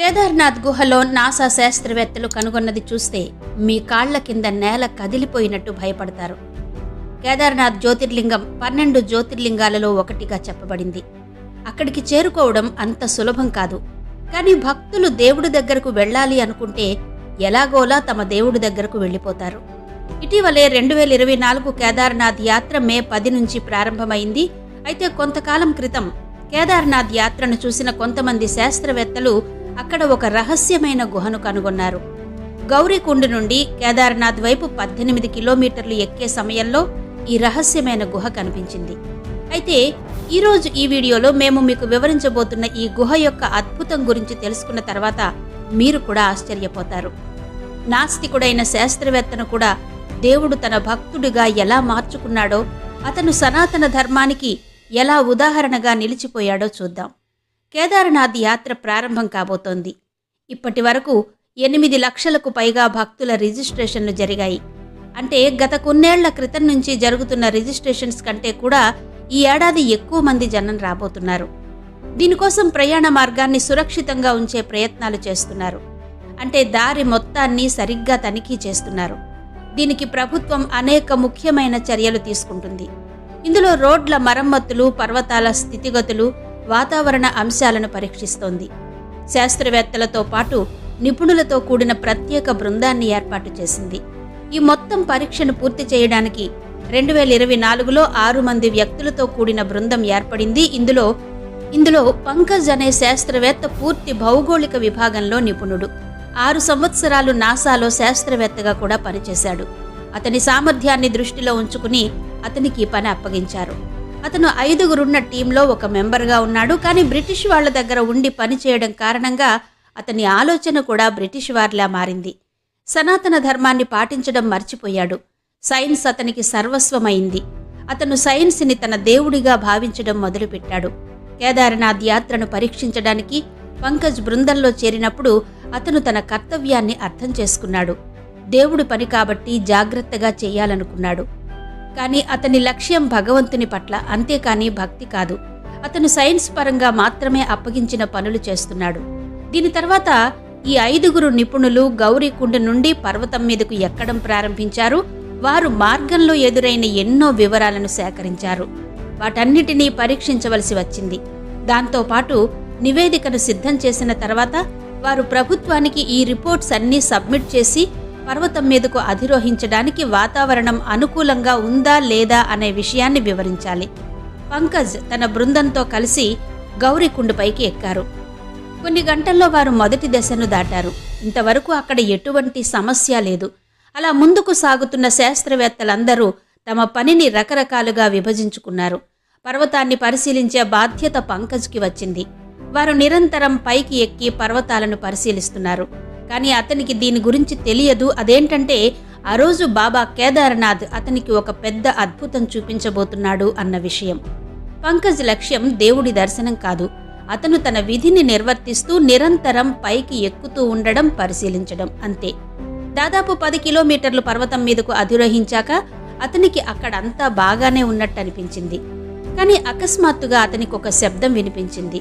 కేదార్నాథ్ గుహలో నాసా శాస్త్రవేత్తలు కనుగొన్నది చూస్తే మీ కాళ్ళ కింద నేల కదిలిపోయినట్టు భయపడతారు. కేదార్నాథ్ జ్యోతిర్లింగం పన్నెండు జ్యోతిర్లింగాలలో ఒకటిగా చెప్పబడింది. అక్కడికి చేరుకోవడం అంత సులభం కాదు. కానీ భక్తులు దేవుడి దగ్గరకు వెళ్ళాలి అనుకుంటే ఎలాగోలా తమ దేవుడి దగ్గరకు వెళ్ళిపోతారు. ఇటీవలే రెండు వేల ఇరవై నాలుగు కేదార్నాథ్ యాత్ర మే పది నుంచి ప్రారంభమైంది. అయితే కొంతకాలం క్రితం కేదార్నాథ్ యాత్రను చూసిన కొంతమంది శాస్త్రవేత్తలు అక్కడ ఒక రహస్యమైన గుహను కనుగొన్నారు. గౌరీకుండు నుండి కేదార్నాథ్ వైపు పద్దెనిమిది కిలోమీటర్లు ఎక్కే సమయంలో ఈ రహస్యమైన గుహ కనిపించింది. అయితే ఈరోజు ఈ వీడియోలో మేము మీకు వివరించబోతున్న ఈ గుహ యొక్క అద్భుతం గురించి తెలుసుకున్న తర్వాత మీరు కూడా ఆశ్చర్యపోతారు. నాస్తికుడైన శాస్త్రవేత్తను కూడా దేవుడు తన భక్తుడిగా ఎలా మార్చుకున్నాడో అతను సనాతన ధర్మానికి ఎలా ఉదాహరణగా నిలిచిపోయాడో చూద్దాం. కేదార్నాథ్ యాత్ర ప్రారంభం కాబోతోంది. ఇప్పటి వరకు ఎనిమిది లక్షలకు పైగా భక్తుల రిజిస్ట్రేషన్లు జరిగాయి. అంటే గత కొన్నేళ్ళ క్రితం నుంచి జరుగుతున్న రిజిస్ట్రేషన్స్ కంటే కూడా ఈ ఏడాది ఎక్కువ మంది జనం రాబోతున్నారు. దీనికోసం ప్రయాణ మార్గాన్ని సురక్షితంగా ఉంచే ప్రయత్నాలు చేస్తున్నారు. అంటే దారి మొత్తాన్ని సరిగ్గా తనిఖీ చేస్తున్నారు. దీనికి ప్రభుత్వం అనేక ముఖ్యమైన చర్యలు తీసుకుంటుంది. ఇందులో రోడ్ల మరమ్మతులు పర్వతాల స్థితిగతులు వాతావరణ అంశాలను పరీక్షిస్తోంది. శాస్త్రవేత్తలతో పాటు నిపుణులతో కూడిన ప్రత్యేక బృందాన్ని ఏర్పాటు చేసింది. ఈ మొత్తం పరీక్షను పూర్తి చేయడానికి రెండు వేల ఇరవై నాలుగులో ఆరు మంది వ్యక్తులతో కూడిన బృందం ఏర్పడింది. ఇందులో ఇందులో పంకజ్ అనే శాస్త్రవేత్త పూర్తి భౌగోళిక విభాగంలో నిపుణుడు. ఆరు సంవత్సరాలు నాసాలో శాస్త్రవేత్తగా కూడా పనిచేశాడు. అతని సామర్థ్యాన్ని దృష్టిలో ఉంచుకుని అతనికి ఈ పని అప్పగించారు. అతను ఐదుగురున్న టీంలో ఒక మెంబర్గా ఉన్నాడు. కానీ బ్రిటిష్ వాళ్ళ దగ్గర ఉండి పనిచేయడం కారణంగా అతని ఆలోచన కూడా బ్రిటిష్ వారిలా మారింది. సనాతన ధర్మాన్ని పాటించడం మర్చిపోయాడు. సైన్స్ అతనికి సర్వస్వమైంది. అతను సైన్స్ని తన దేవుడిగా భావించడం మొదలుపెట్టాడు. కేదారనాథ్ యాత్రను పరీక్షించడానికి పంకజ్ బృందంలో చేరినప్పుడు అతను తన కర్తవ్యాన్ని అర్థం చేసుకున్నాడు. దేవుడి పని కాబట్టి జాగ్రత్తగా చేయాలనుకున్నాడు. కానీ అతని లక్ష్యం భగవంతుని పట్ల అంతేకాని భక్తి కాదు. అతను సైన్స్ పరంగా మాత్రమే అప్పగించిన పనులు చేస్తున్నాడు. దీని తర్వాత ఈ ఐదుగురు నిపుణులు గౌరీకుండ నుండి పర్వతం మీదకు ఎక్కడం ప్రారంభించారు. వారు మార్గంలో ఎదురైన ఎన్నో వివరాలను సేకరించారు. వాటన్నిటినీ పరీక్షించవలసి వచ్చింది. దాంతోపాటు నివేదికను సిద్ధం చేసిన తర్వాత వారు ప్రభుత్వానికి ఈ రిపోర్ట్స్ అన్నీ సబ్మిట్ చేసి పర్వతం మీదకు అధిరోహించడానికి వాతావరణం అనుకూలంగా ఉందా లేదా అనే విషయాన్ని వివరించాలి. పంకజ్ తన బృందంతో కలిసి గౌరీకుండపైకి ఎక్కారు. కొన్ని గంటల్లో వారు మొదటి దశను దాటారు. ఇంతవరకు అక్కడ ఎటువంటి సమస్య లేదు. అలా ముందుకు సాగుతున్న శాస్త్రవేత్తలందరూ తమ పనిని రకరకాలుగా విభజించుకున్నారు. పర్వతాన్ని పరిశీలించే బాధ్యత పంకజ్కి వచ్చింది. వారు నిరంతరం పైకి ఎక్కి పర్వతాలను పరిశీలిస్తున్నారు. కానీ అతనికి దీని గురించి తెలియదు. అదేంటంటే ఆ రోజు బాబా కేదార్నాథ్ అతనికి ఒక పెద్ద అద్భుతం చూపించబోతున్నాడు అన్న విషయం. పంకజ్ లక్ష్యం దేవుడి దర్శనం కాదు. అతను తన విధిని నిర్వర్తిస్తూ నిరంతరం పైకి ఎక్కుతూ ఉండడం పరిశీలించడం అంతే. దాదాపు పది కిలోమీటర్లు పర్వతం మీదకు అధిరోహించాక అతనికి అక్కడంతా బాగానే ఉన్నట్టు అనిపించింది కానీ అకస్మాత్తుగా అతనికి ఒక శబ్దం వినిపించింది.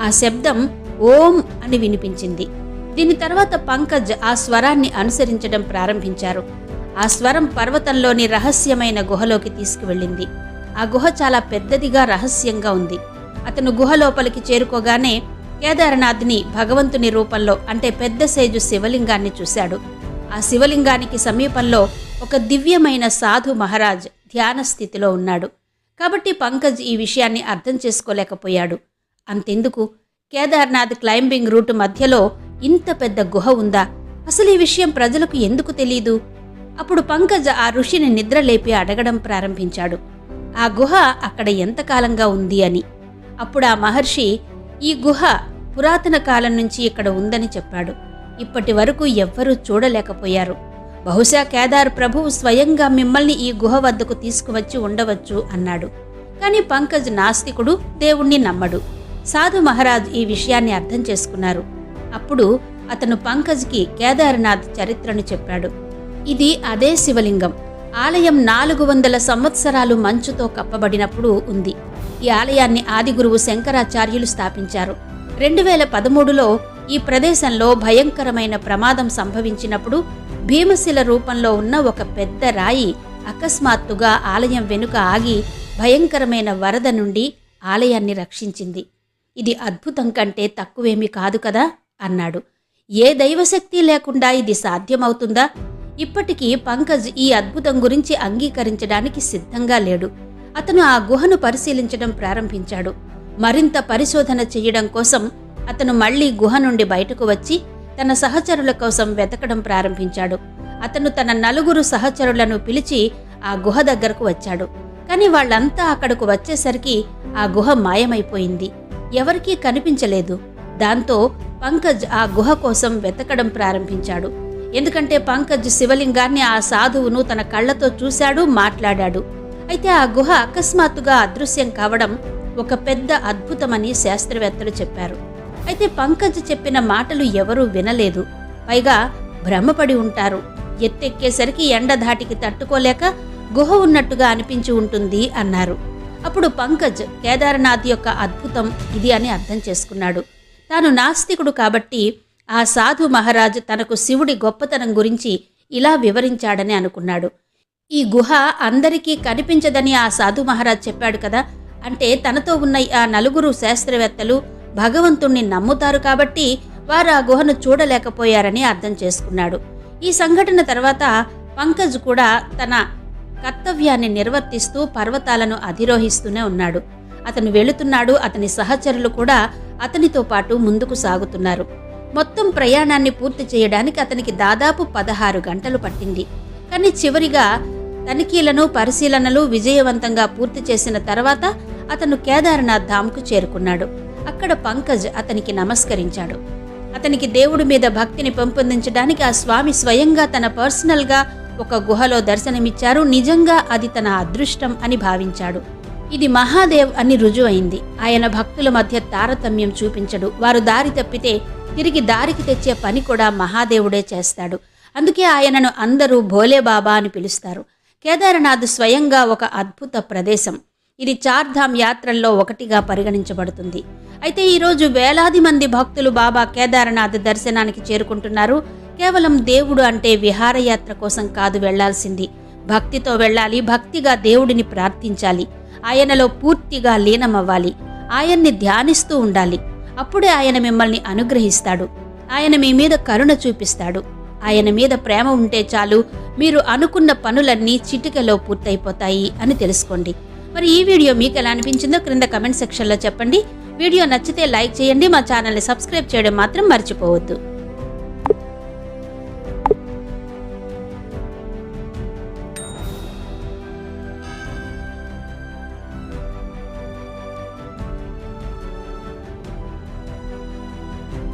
ఆ శబ్దం ఓం అని వినిపించింది. దీని తర్వాత పంకజ్ ఆ స్వరాన్ని అనుసరించడం ప్రారంభించారు. ఆ స్వరం పర్వతంలోని రహస్యమైన గుహలోకి తీసుకువెళ్ళింది. ఆ గుహ చాలా పెద్దదిగా రహస్యంగా ఉంది. అతను గుహ లోపలికి చేరుకోగానే కేదారనాథ్ని భగవంతుని రూపంలో అంటే పెద్ద సేజు శివలింగాన్ని చూశాడు. ఆ శివలింగానికి సమీపంలో ఒక దివ్యమైన సాధు మహారాజ్ ధ్యాన స్థితిలో ఉన్నాడు. కాబట్టి పంకజ్ ఈ విషయాన్ని అర్థం చేసుకోలేకపోయాడు. అంతెందుకు? కేదార్నాథ్ క్లైంబింగ్ రూట్ మధ్యలో ఇంత పెద్ద గుహ ఉందా? అసలు ఈ విషయం ప్రజలకు ఎందుకు తెలీదు? అప్పుడు పంకజ్ ఆ ఋషిని నిద్రలేపి అడగడం ప్రారంభించాడు. ఆ గుహ అక్కడ ఎంతకాలంగా ఉంది అని. అప్పుడు ఆ మహర్షి ఈ గుహ పురాతన కాలం నుంచి ఇక్కడ ఉందని చెప్పాడు. ఇప్పటి వరకు ఎవ్వరూ చూడలేకపోయారు. బహుశా కేదార్ ప్రభువు స్వయంగా మిమ్మల్ని ఈ గుహ వద్దకు తీసుకువచ్చి ఉండవచ్చు అన్నాడు. కానీ పంకజ్ నాస్తికుడు దేవుణ్ణి నమ్మడు. సాధు మహారాజ్ ఈ విషయాన్ని అర్థం చేసుకున్నారు. అప్పుడు అతను పంకజ్కి కేదార్నాథ్ చరిత్రను చెప్పాడు. ఇది అదే శివలింగం. ఆలయం నాలుగు వందల సంవత్సరాలు మంచుతో కప్పబడినప్పుడు ఉంది. ఈ ఆలయాన్ని ఆదిగురువు శంకరాచార్యులు స్థాపించారు. రెండు వేల పదమూడులో ఈ ప్రదేశంలో భయంకరమైన ప్రమాదం సంభవించినప్పుడు భీమశిల రూపంలో ఉన్న ఒక పెద్ద రాయి అకస్మాత్తుగా ఆలయం వెనుక ఆగి భయంకరమైన వరద నుండి ఆలయాన్ని రక్షించింది. ఇది అద్భుతం కంటే తక్కువేమీ కాదు కదా? అన్నాడు. ఏ దైవశక్తి లేకుండా ఇది సాధ్యమవుతుందా? ఇప్పటికీ పంకజ్ ఈ అద్భుతం గురించి అంగీకరించడానికి సిద్ధంగా లేడు. అతను ఆ గుహను పరిశీలించడం ప్రారంభించాడు. మరింత పరిశోధన చేయడం కోసం అతను మళ్ళీ గుహ నుండి బయటకు వచ్చి తన సహచరుల కోసం వెతకడం ప్రారంభించాడు. అతను తన నలుగురు సహచరులను పిలిచి ఆ గుహ దగ్గరకు వచ్చాడు. కానీ వాళ్ళంతా అక్కడకు వచ్చేసరికి ఆ గుహ మాయమైపోయింది. ఎవరికీ కనిపించలేదు. దాంతో పంకజ్ ఆ గుహ కోసం వెతకడం ప్రారంభించాడు. ఎందుకంటే పంకజ్ శివలింగాన్ని ఆ సాధువును తన కళ్ళతో చూశాడు మాట్లాడాడు. అయితే ఆ గుహ అకస్మాత్తుగా అదృశ్యం కావడం ఒక పెద్ద అద్భుతమని శాస్త్రవేత్తలు చెప్పారు. అయితే పంకజ్ చెప్పిన మాటలు ఎవరూ వినలేదు. పైగా భ్రమపడి ఉంటారు. ఎత్తెక్కేసరికి ఎండ ధాటికి తట్టుకోలేక గుహ ఉన్నట్టుగా అనిపించి ఉంటుంది అన్నారు. అప్పుడు పంకజ్ కేదార్నాథ్ యొక్క అద్భుతం ఇది అని అర్థం చేసుకున్నాడు. తాను నాస్తికుడు కాబట్టి ఆ సాధు మహారాజ్ తనకు శివుడి గొప్పతనం గురించి ఇలా వివరించాడని అనుకున్నాడు. ఈ గుహ అందరికీ కనిపించదని ఆ సాధు మహారాజ్ చెప్పాడు కదా. అంటే తనతో ఉన్న ఆ నలుగురు శాస్త్రవేత్తలు భగవంతుణ్ణి నమ్ముతారు కాబట్టి వారు ఆ గుహను చూడలేకపోయారని అర్థం చేసుకున్నాడు. ఈ సంఘటన తర్వాత పంకజ్ కూడా తన కర్తవ్యాన్ని నిర్వర్తిస్తూ పర్వతాలను అధిరోహిస్తూనే ఉన్నాడు. అతను వెళుతున్నాడు. అతని సహచరులు కూడా అతనితో పాటు ముందుకు సాగుతున్నారు. మొత్తం ప్రయాణాన్ని పూర్తి చేయడానికి అతనికి దాదాపు పదహారు గంటలు పట్టింది. కానీ చివరిగా తనిఖీలను పరిశీలనలు విజయవంతంగా పూర్తి చేసిన తర్వాత అతను కేదార్నాథ్ ధామ్కు చేరుకున్నాడు. అక్కడ పంకజ్ అతనికి నమస్కరించాడు. అతనికి దేవుడి మీద భక్తిని పెంపొందించడానికి ఆ స్వామి స్వయంగా తన పర్సనల్గా ఒక గుహలో దర్శనమిచ్చారు. నిజంగా అది తన అదృష్టం అని భావించాడు. ఇది మహాదేవ్ అని రుజువైంది. ఆయన భక్తుల మధ్య తారతమ్యం చూపించడు. వారు దారి తప్పితే తిరిగి దారికి తెచ్చే పని కూడా మహాదేవుడే చేస్తాడు. అందుకే ఆయనను అందరూ భోలేబాబా అని పిలుస్తారు. కేదారనాథ్ స్వయంగా ఒక అద్భుత ప్రదేశం. ఇది చార్ధామ్ యాత్రల్లో ఒకటిగా పరిగణించబడుతుంది. అయితే ఈరోజు వేలాది మంది భక్తులు బాబా కేదారనాథ్ దర్శనానికి చేరుకుంటున్నారు. కేవలం దేవుడు అంటే విహారయాత్ర కోసం కాదు వెళ్ళాల్సింది. భక్తితో వెళ్ళాలి భక్తిగా దేవుడిని ప్రార్థించాలి. ఆయనలో పూర్తిగా లీనమవ్వాలి. ఆయన్ని ధ్యానిస్తూ ఉండాలి. అప్పుడే ఆయన మిమ్మల్ని అనుగ్రహిస్తాడు. ఆయన మీ మీద కరుణ చూపిస్తాడు. ఆయన మీద ప్రేమ ఉంటే చాలు మీరు అనుకున్న పనులన్నీ చిటికలో పూర్తయిపోతాయి అని తెలుసుకోండి. మరి ఈ వీడియో మీకు ఎలా అనిపించిందో క్రింద కమెంట్ సెక్షన్లో చెప్పండి. వీడియో నచ్చితే లైక్ చేయండి మా ఛానల్ని సబ్స్క్రైబ్ చేయడం మాత్రం మర్చిపోవద్దు.